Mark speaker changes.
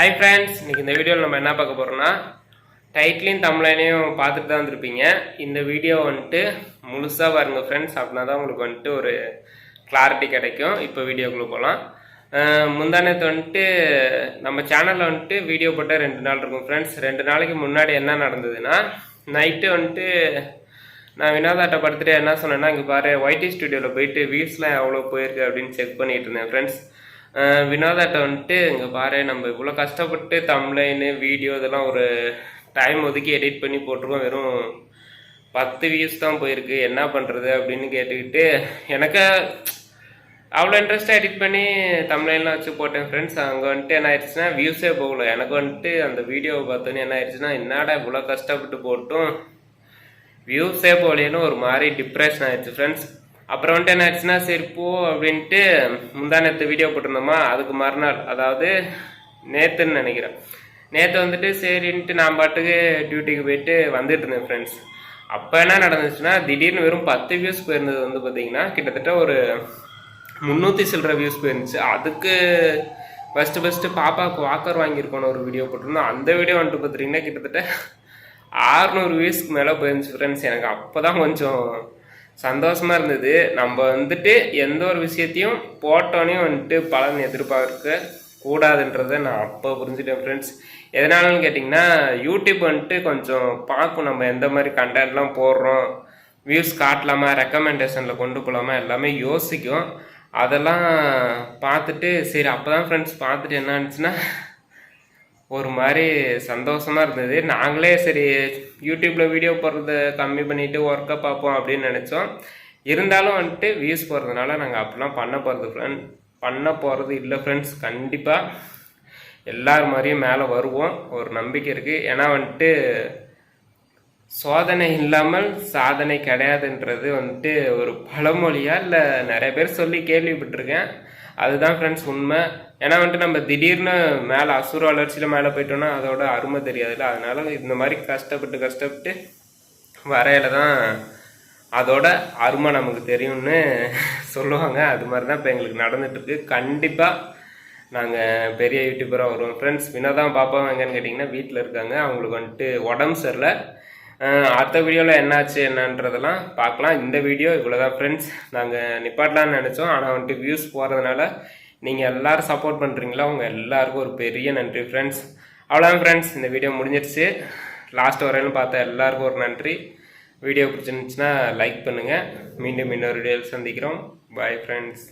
Speaker 1: Hi friends இன்றைக்கி இந்த வீடியோவில் நம்ம என்ன பார்க்க போகிறோம்னா டைட்லையும் தமிழ்லையும் பார்த்துட்டு தான் வந்திருப்பீங்க. இந்த வீடியோ வந்துட்டு முழுசாக பாருங்க ஃப்ரெண்ட்ஸ் அப்படின்னா தான் உங்களுக்கு வந்துட்டு ஒரு கிளாரிட்டி கிடைக்கும். இப்போ வீடியோக்குள்ளே போகலாம் முந்தானத்து வந்துட்டு நம்ம சேனலில் வந்துட்டு வீடியோ போட்டால் ரெண்டு நாள் இருக்கும் ஃப்ரெண்ட்ஸ் ரெண்டு நாளைக்கு முன்னாடி என்ன நடந்ததுன்னா நைட்டு வந்துட்டு நான் வினோதாட்ட படுத்துட்டு என்ன சொன்னேன்னா இங்கே பாரு ஒய்டி ஸ்டுடியோவில் போயிட்டு வியூஸ்லாம் எவ்வளோ போயிருக்கு அப்படின்னு செக் பண்ணிகிட்டு இருந்தேன் ஃப்ரெண்ட்ஸ் வினோதாட்ட வந்துட்டு இங்கே பாரு நம்ம இவ்வளோ கஷ்டப்பட்டு தம்ப்ளைனு வீடியோ இதெல்லாம் ஒரு டைம் ஒதுக்கி எடிட் பண்ணி போட்டிருக்கோம். வெறும் பத்து வியூஸ் தான் போயிருக்கு. என்ன பண்ணுறது அப்படின்னு கேட்டுக்கிட்டு எனக்கு அவ்வளோ இன்ட்ரெஸ்ட்டாக எடிட் பண்ணி தமிழ்லாம் வச்சு போட்டேன் ஃப்ரெண்ட்ஸ் அங்கே வந்துட்டு என்ன ஆயிடுச்சுன்னா வியூஸே போகல. எனக்கு வந்துட்டு அந்த வீடியோவை பார்த்தோன்னே என்ன ஆயிடுச்சுன்னா என்னடா இவ்வளோ கஷ்டப்பட்டு போட்டும். வியூஸே போகலேன்னு ஒரு மாதிரி டிப்ரெஷன் ஆயிடுச்சு ஃப்ரெண்ட்ஸ் அப்புறம் வந்துட்டு என்ன ஆயிடுச்சுன்னா சரி போ அப்படின்ட்டு முந்தா நேற்று வீடியோ போட்டிருந்தோமா? அதுக்கு மறுநாள் அதாவது நேற்றுன்னு நினைக்கிறேன். நேற்று வந்துட்டு சரின்ட்டு நான் பாட்டுக்கு டியூட்டிக்கு போயிட்டு வந்துட்டு இருந்தேன் ஃப்ரெண்ட்ஸ் அப்போ என்ன நடந்துச்சுன்னா திடீர்னு வெறும் பத்து வியூஸ் போயிருந்தது வந்து பார்த்தீங்கன்னா கிட்டத்தட்ட ஒரு முந்நூற்றி சில்லற வியூஸ் போயிருந்துச்சு. அதுக்கு ஃபஸ்ட்டு ஃபஸ்ட்டு பாப்பாவுக்கு வாக்கர் வாங்கியிருக்கோன்னு ஒரு வீடியோ போட்டிருந்தோம். அந்த வீடியோ வந்துட்டு பார்த்தீங்கன்னா கிட்டத்தட்ட ஆறுநூறு வியூஸ்க்கு மேலே போயிருந்துச்சு ஃப்ரெண்ட்ஸ் எனக்கு அப்போ தான் கொஞ்சம் சந்தோஷமாக இருந்தது. நம்ம வந்துட்டு எந்த ஒரு விஷயத்தையும் போட்டோனையும் வந்துட்டு பலன் எதிர்பார்க்க கூடாதுன்றதை நான் அப்போ புரிஞ்சுட்டேன் ஃப்ரெண்ட்ஸ் எதனாலன்னு கேட்டிங்கன்னா யூடியூப் வந்துட்டு கொஞ்சம் பார்க்கும். நம்ம எந்த மாதிரி கண்டென்ட்லாம் போடுறோம் வியூஸ் காட்டலாமா ரெக்கமெண்டேஷனில் கொண்டு போகலாமா எல்லாமே யோசிக்கும். அதெல்லாம் பார்த்துட்டு சரி அப்போ தான் ஃப்ரெண்ட்ஸ் பார்த்துட்டு என்ன ஆச்சுன்னா ஒரு மாதிரி சந்தோஷமாக இருந்தது நாங்களே சரி யூடியூப்பில் வீடியோ போடுறத கம்மி பண்ணிவிட்டு ஒர்க்கை பார்ப்போம் அப்படின்னு நினச்சோம். இருந்தாலும் வந்துட்டு வியூஸ் போகிறதுனால நாங்கள் அப்படிலாம் பண்ண போகிறது ஃப்ரெண்ட் பண்ண போகிறது இல்லை ஃப்ரெண்ட்ஸ் கண்டிப்பாக எல்லார் மாதிரியும் மேலே வருவோம். ஒரு நம்பிக்கை இருக்குது ஏன்னா வந்துட்டு சோதனை இல்லாமல் சாதனை கிடையாதுன்றது வந்துட்டு ஒரு பழமொழியாக இல்லை நிறைய பேர் சொல்லி கேள்விப்பட்டிருக்கேன். அதுதான் ஃப்ரெண்ட்ஸ் உண்மை. ஏன்னா வந்துட்டு நம்ம திடீர்னு மேலே அசுர வளர்ச்சியில் மேலே போயிட்டோம்னா அதோட அருமை தெரியாதுல்ல அதனால இந்த மாதிரி கஷ்டப்பட்டு கஷ்டப்பட்டு வரையில தான் அதோட அருமை நமக்கு தெரியும்னு சொல்லுவாங்க. அது மாதிரி தான் இப்போ எங்களுக்கு நடந்துட்டுருக்கு. கண்டிப்பாக நாங்கள் பெரிய யூடியூபராக வருவோம். ஃப்ரெண்ட்ஸ் வினோதான் பாப்பா எங்கன்னு கேட்டிங்கன்னா வீட்டில் இருக்காங்க. அவங்களுக்கு வந்துட்டு உடம்பு சரியில்லை. அடுத்த வீடியோவில் என்னாச்சு என்னன்றதெல்லாம் பார்க்கலாம். இந்த வீடியோ இவ்வளோதான் ஃப்ரெண்ட்ஸ் நாங்கள் நிப்பாட்டலான்னு நினச்சோம். ஆனால் வந்துட்டு வியூஸ் போகிறதுனால நீங்கள் எல்லாரும் சப்போர்ட் பண்ணுறீங்களா உங்கள் எல்லாருக்கும் ஒரு பெரிய நன்றி ஃப்ரெண்ட்ஸ் அவ்வளோதான் ஃப்ரெண்ட்ஸ் இந்த வீடியோ முடிஞ்சிடுச்சு லாஸ்ட் வரையிலும் பார்த்த எல்லாருக்கும் ஒரு நன்றி. வீடியோ பிடிச்சிருந்துச்சுன்னா லைக் பண்ணுங்கள் மீண்டும் இன்னொரு வீடியோவில் சந்திக்கிறோம். Bye friends